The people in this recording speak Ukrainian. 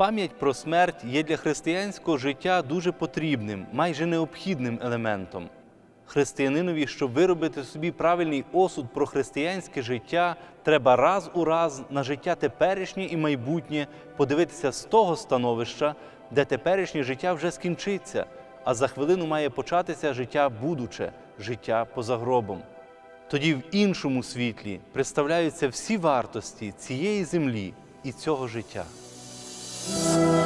Пам'ять про смерть є для християнського життя дуже потрібним, майже необхідним елементом. Християнинові, щоб виробити собі правильний осуд про християнське життя, треба раз у раз на життя теперішнє і майбутнє подивитися з того становища, де теперішнє життя вже скінчиться, а за хвилину має початися життя будуче, життя поза гробом. Тоді в іншому світлі представляються всі вартості цієї землі і цього життя. Thank you.